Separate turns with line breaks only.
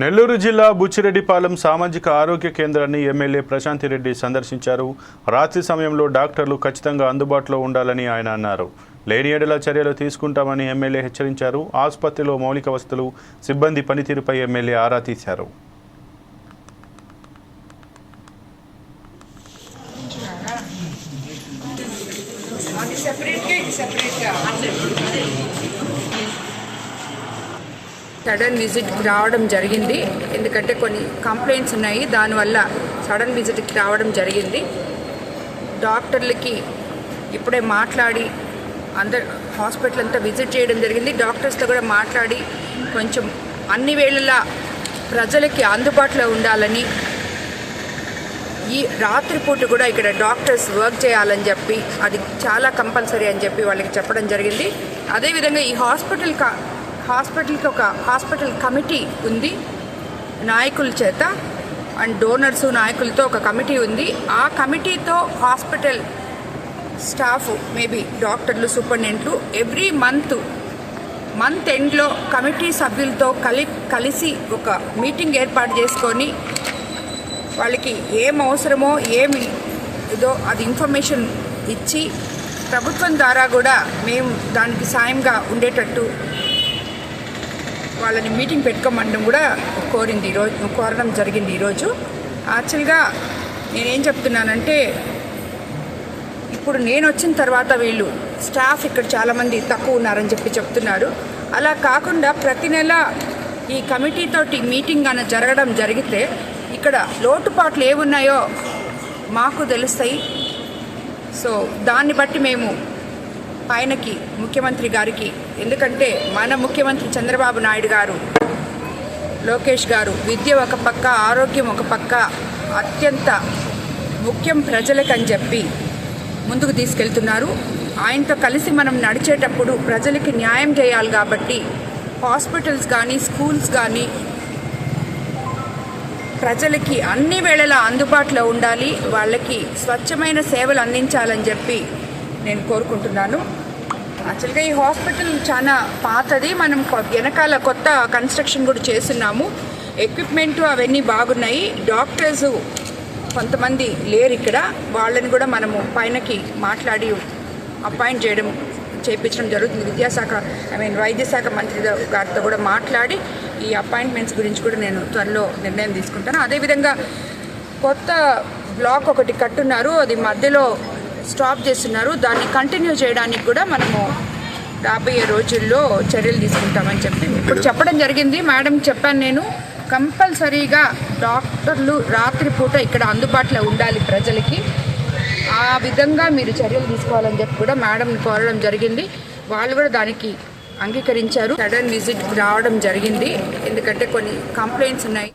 నెల్లూరు జిల్లా బుచ్చిరెడ్డిపాలెం సామాజిక ఆరోగ్య కేంద్రాన్ని ఎమ్మెల్యే ప్రశాంతి రెడ్డి సందర్శించారు. రాత్రి సమయంలో డాక్టర్లు ఖచ్చితంగా అందుబాటులో ఉండాలని ఆయన అన్నారు. లేని ఏడల చర్యలు తీసుకుంటామని ఎమ్మెల్యే హెచ్చరించారు. ఆసుపత్రిలో మౌలిక వసతులు సిబ్బంది పనితీరుపై ఎమ్మెల్యే ఆరా తీశారు.
సెపరేట్గా ఇది సెపరేట్గా సడన్ విజిట్కి రావడం జరిగింది. ఎందుకంటే కొన్ని కంప్లైంట్స్ ఉన్నాయి. దానివల్ల సడన్ విజిట్కి రావడం జరిగింది. డాక్టర్లకి ఇప్పుడే మాట్లాడి అందరు హాస్పిటల్ అంతా విజిట్ చేయడం జరిగింది. డాక్టర్స్తో కూడా మాట్లాడి కొంచెం అన్ని వేళలా ప్రజలకి అందుబాటులో ఉండాలని ఈ రాత్రిపూట కూడా ఇక్కడ డాక్టర్స్ వర్క్ చేయాలని చెప్పి అది చాలా కంపల్సరీ అని చెప్పి వాళ్ళకి చెప్పడం జరిగింది. అదేవిధంగా ఈ హాస్పిటల్ కా హాస్పిటల్కి ఒక హాస్పిటల్ కమిటీ ఉంది నాయకుల చేత. అండ్ డోనర్స్ నాయకులతో ఒక కమిటీ ఉంది. ఆ కమిటీతో హాస్పిటల్ స్టాఫ్ మేబీ డాక్టర్లు సూపరింటెండెంట్లు ఎవ్రీ మంత్ మంత్ ఎండ్లో కమిటీ సభ్యులతో కలి కలిసి ఒక మీటింగ్ ఏర్పాటు చేసుకొని వాళ్ళకి ఏం అవసరమో ఏమి ఇదో అది ఇన్ఫర్మేషన్ ఇచ్చి ప్రభుత్వం ద్వారా కూడా మేము దానికి సాయంగా ఉండేటట్టు వాళ్ళని మీటింగ్ పెట్టుకోమనడం కూడా కోరింది ఈరోజు కోరడం జరిగింది ఈరోజు. యాక్చువల్గా నేనేం చెప్తున్నానంటే ఇప్పుడు నేను వచ్చిన తర్వాత వీళ్ళు స్టాఫ్ ఇక్కడ చాలామంది తక్కువ ఉన్నారని చెప్పి చెప్తున్నారు. అలా కాకుండా ప్రతి నెల ఈ కమిటీతోటి మీటింగ్ అన్న జరగడం జరిగితే ఇక్కడ లోటుపాట్లు ఏమున్నాయో మాకు తెలుస్తాయి. సో దాన్ని బట్టి మేము ఆయనకి ముఖ్యమంత్రి గారికి. ఎందుకంటే మన ముఖ్యమంత్రి చంద్రబాబు నాయుడు గారు లోకేష్ గారు విద్య ఒక పక్క ఆరోగ్యం ఒక పక్క అత్యంత ముఖ్యం ప్రజలకని చెప్పి ముందుకు తీసుకెళ్తున్నారు. ఆయనతో కలిసి మనం నడిచేటప్పుడు ప్రజలకి న్యాయం చేయాలి కాబట్టి హాస్పిటల్స్ కానీ స్కూల్స్ కానీ ప్రజలకి అన్ని వేళలా అందుబాటులో ఉండాలి. వాళ్ళకి స్వచ్ఛమైన సేవలు అందించాలని చెప్పి నేను కోరుకుంటున్నాను. యాక్చువల్గా ఈ హాస్పిటల్ చాలా పాతది. మనం కొ- వెనకాల కొత్త కన్స్ట్రక్షన్ కూడా చేస్తున్నాము. ఎక్విప్మెంట్ అవన్నీ బాగున్నాయి. డాక్టర్స్ కొంతమంది లేరు ఇక్కడ. వాళ్ళని కూడా మనము పైనకి మాట్లాడి అపాయింట్ చేయడం చేయించడం జరుగుతుంది. విద్యాశాఖ ఐ మీన్ వైద్య శాఖ మంత్రి గారితో కూడా మాట్లాడి ఈ అపాయింట్మెంట్స్ గురించి కూడా నేను త్వరలో నిర్ణయం తీసుకుంటాను. అదేవిధంగా కొత్త బ్లాక్ ఒకటి కట్టున్నారు. అది మధ్యలో స్టాప్ చేస్తున్నారు. దాన్ని కంటిన్యూ చేయడానికి కూడా మనము రాబోయే రోజుల్లో చర్యలు తీసుకుంటామని చెప్పి ఇప్పుడు చెప్పడం జరిగింది. మేడం చెప్పాను నేను కంపల్సరీగా డాక్టర్లు రాత్రిపూట ఇక్కడ అందుబాటులో ఉండాలి ప్రజలకి. ఆ విధంగా మీరు చర్యలు తీసుకోవాలని చెప్పి కూడా మేడం కోరడం జరిగింది. వాళ్ళు కూడా దానికి అంగీకరించారు. సడన్ విజిట్ రావడం జరిగింది. ఎందుకంటే కొన్ని కంప్లైంట్స్ ఉన్నాయి.